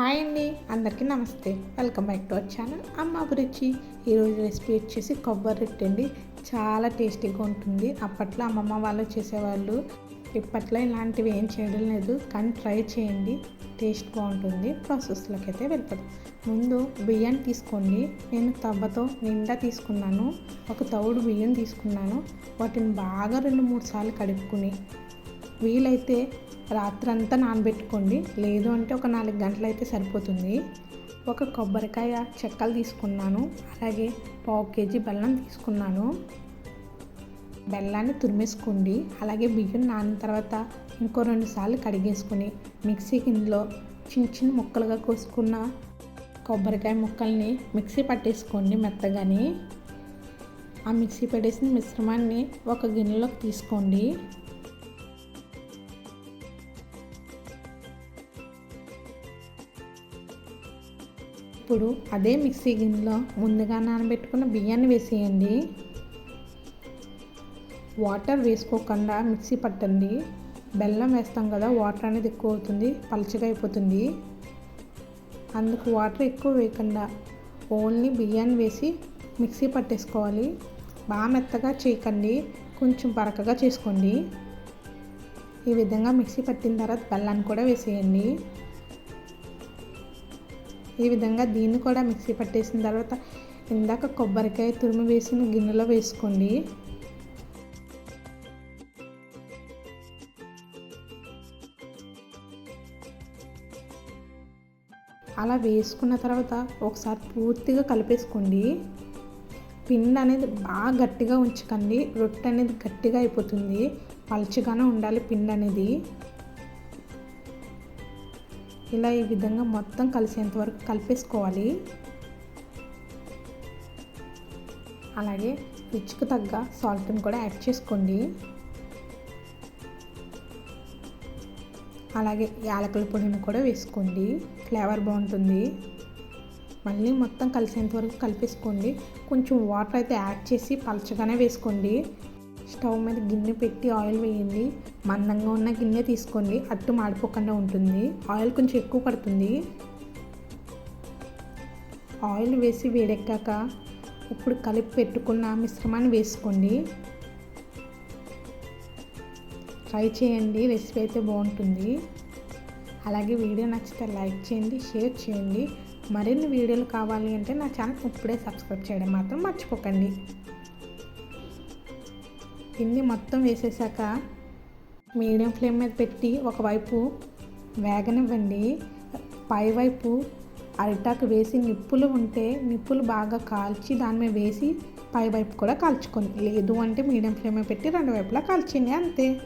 Hi అండి అందరికీ నమస్తే. Welcome back to our channel. Amma Abhiruchi. ఈరోజు రెసిపీ వచ్చేసి కొబ్బరి రొట్టె అండి. చాలా టేస్టీగా ఉంటుంది. అప్పట్లో అమ్మమ్మ వాళ్ళు చేసేవాళ్ళు. ఇప్పట్లో ఇలాంటివి ఏం చేయడం లేదు. కానీ ట్రై చేయండి. టేస్ట్ బాగుంటుంది. ప్రాసెస్లోకి అయితే వెళ్ళిపోదు. ముందు బియ్యం తీసుకోండి. నేను తవ్వతో నిండా తీసుకున్నాను. ఒక తవుడు బియ్యం తీసుకున్నాను. వాటిని బాగా రెండు మూడు సార్లు కడుక్కుని వీలైతే రాత్రంతా నానబెట్టుకోండి. లేదు అంటే ఒక నాలుగు గంటలు అయితే సరిపోతుంది. ఒక కొబ్బరికాయ చెక్కలు తీసుకున్నాను. అలాగే పావు కేజీ బెల్లం తీసుకున్నాను. బెల్లాన్ని తురిమేసుకోండి. అలాగే బియ్యం నానిన తర్వాత ఇంకో రెండు సార్లు కడిగేసుకుని మిక్సీ గిన్నెలో చిన్న చిన్న ముక్కలుగా కోసుకున్న కొబ్బరికాయ ముక్కల్ని మిక్సీ పట్టేసుకోండి మెత్తగాని. ఆ మిక్సీ పట్టేసిన మిశ్రమాన్ని ఒక గిన్నెలోకి తీసుకోండి. ఇప్పుడు అదే మిక్సీ గిన్నెలో ముందుగా నానబెట్టుకున్న బియ్యాన్ని వేసేయండి. వాటర్ వేసుకోకుండా మిక్సీ పట్టండి. బెల్లం వేస్తాం కదా వాటర్ అనేది ఎక్కువ అవుతుంది పలచగా అయిపోతుంది. అందుకు వాటర్ ఎక్కువ వేయకుండా ఓన్లీ బియ్యాన్ని వేసి మిక్సీ పట్టేసుకోవాలి. బాగా మెత్తగా చేయకండి కొంచెం బరకగా చేసుకోండి. ఈ విధంగా మిక్సీ పట్టిన తర్వాత బెల్లాన్ని కూడా వేసేయండి. ఈ విధంగా దీన్ని కూడా మిక్సీ పట్టేసిన తర్వాత ఇందాక కొబ్బరికాయ తురుము వేసిన గిన్నెలో వేసుకోండి. అలా వేసుకున్న తర్వాత ఒకసారి పూర్తిగా కలిపేసుకోండి. పిండి అనేది బాగా గట్టిగా ఉంచకండి. రొట్టె అనేది గట్టిగా అయిపోతుంది. పలుచగానే ఉండాలి పిండి అనేది. ఇలా ఈ విధంగా మొత్తం కలిసేంత వరకు కలిపేసుకోవాలి. అలాగే రుచికి తగ్గ సాల్ట్ని కూడా యాడ్ చేసుకోండి. అలాగే యాలకుల పొడిని కూడా వేసుకోండి. ఫ్లేవర్ బాగుంటుంది. మళ్ళీ మొత్తం కలిసేంత వరకు కలిపేసుకోండి. కొంచెం వాటర్ అయితే యాడ్ చేసి పలచగానే వేసుకోండి. స్టవ్ మీద గిన్నె పెట్టి ఆయిల్ వేయండి. మందంగా ఉన్న గిన్నె తీసుకోండి. అట్టు మాడిపోకుండా ఉంటుంది. ఆయిల్ కొంచెం ఎక్కువ పడుతుంది. ఆయిల్ వేసి వేడెక్కాక ఇప్పుడు కలిపి పెట్టుకున్న మిశ్రమాన్ని వేసుకోండి. ట్రై చేయండి. రెసిపీ అయితే బాగుంటుంది. అలాగే వీడియో నచ్చితే లైక్ చేయండి షేర్ చేయండి. మరిన్ని వీడియోలు కావాలి అంటే నా ఛానల్ ఇప్పుడే సబ్స్క్రైబ్ చేయడం మాత్రం మర్చిపోకండి. పిండి మొత్తం వేసేసాక మీడియం ఫ్లేమ్ మీద పెట్టి ఒకవైపు వేగనివ్వండి. పైవైపు అరిటాకు వేసి నిప్పులు ఉంటే నిప్పులు బాగా కాల్చి దాని మీద వేసి పైవైపు కూడా కాల్చుకోండి. లేదు అంటే మీడియం ఫ్లేమ్ మీద పెట్టి రెండు వైపులా కాల్చింది అంతే.